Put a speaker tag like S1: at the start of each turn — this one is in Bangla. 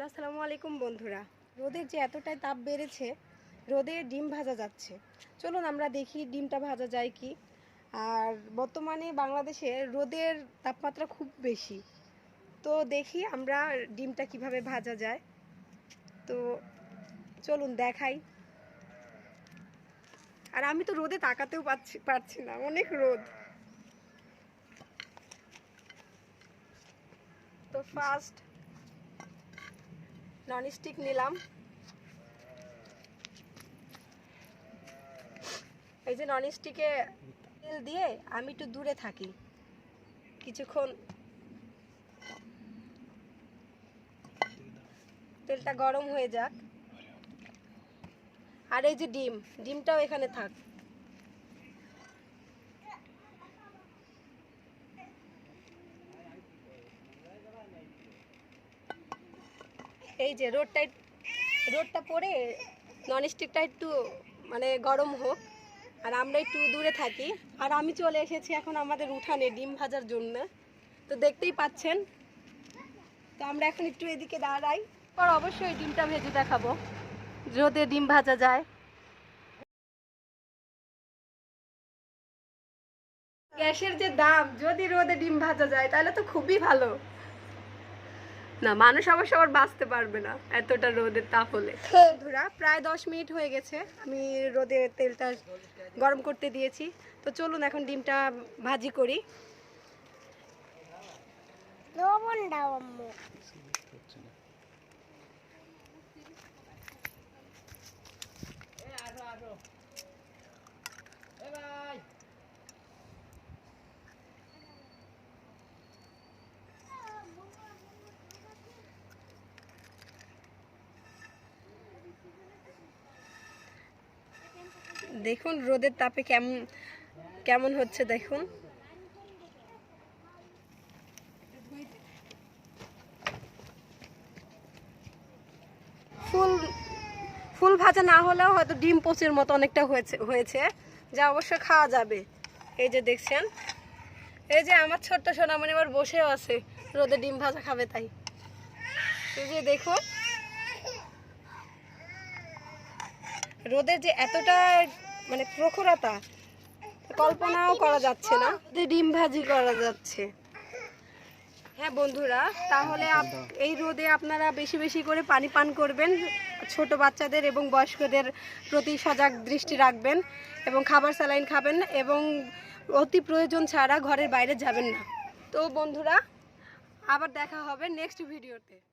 S1: হ্যালো, আসসালামু আলাইকুম বন্ধুরা। রোদের যে এতটাই তাপ বেড়েছে, রোদে ডিম ভাজা যাচ্ছে। চলুন আমরা দেখি ডিমটা ভাজা যায় কি। আর বর্তমানে বাংলাদেশে রোদের তাপমাত্রা খুব বেশি। তো দেখি আমরা ডিমটা কীভাবে ভাজা যায়। তো চলুন দেখাই। আর আমি তো রোদে তাকাতেও পাচ্ছি, পারছি না, অনেক রোদ। তো ফার্স্ট ননস্টিক নিলাম। এই যে ননস্টিকে তেল দিয়ে আমি একটু দূরে থাকি। কিছুক্ষণ তেলটা গরম হয়ে যাক। আর এই যে ডিম, ডিমটাও এখানে থাক। এই যে রোডটা রোডটা পরে ননস্টিকটা একটু মানে গরম হোক, আর আমরা একটু দূরে থাকি। আর আমি চলে এসেছি এখন আমাদের উঠানে ডিম ভাজার জন্য। তো দেখতেই পাচ্ছেন, তো আমরা এখন একটু এদিকে দাঁড়াই। পর অবশ্যই ডিমটা ভেজে দেখাবো, রোদে ডিম ভাজা যায়। গ্যাসের যে দাম, যদি রোদে ডিম ভাজা যায়, তাহলে তো খুবই ভালো। না মানুষ আবার সবার বাঁচতে পারবে না এতটা রোদের তাপ হলে বন্ধুরা প্রায় দশ মিনিট হয়ে গেছে। আমি রোদে তেলটা গরম করতে দিয়েছি। তো চলুন এখন ডিমটা ভাজি করি।
S2: লবণ দাও আম্মু।
S1: দেখুন, রোদের তাপে কেমন কেমন হচ্ছে দেখুন। ফুল ফুল ভাজা না হলেও হয়তো ডিম পোচের মতো অনেকটা হয়েছে হয়েছে, যা অবশ্য খাওয়া যাবে। এই যে দেখছেন, এই যে আমার ছোট্ট সোনামণি আবার বসেও আছে, রোদে ডিম ভাজা খাবে তাই। এই যে দেখুন, রোদের যে এতটা মানে প্রখরতা কল্পনাও করা যাচ্ছে না। যে ডিম ভাজি করা যাচ্ছে। হ্যাঁ বন্ধুরা তাহলে আপ- এই রোদে আপনারা বেশি বেশি করে পানি পান করবেন ছোট বাচ্চাদের এবং বয়স্কদের প্রতি সজাগ দৃষ্টি রাখবেন এবং খাবার স্যালাইন খাবেন এবং অতি প্রয়োজন ছাড়া ঘরের বাইরে যাবেন না। তো বন্ধুরা আবার দেখা হবে নেক্সট ভিডিওতে।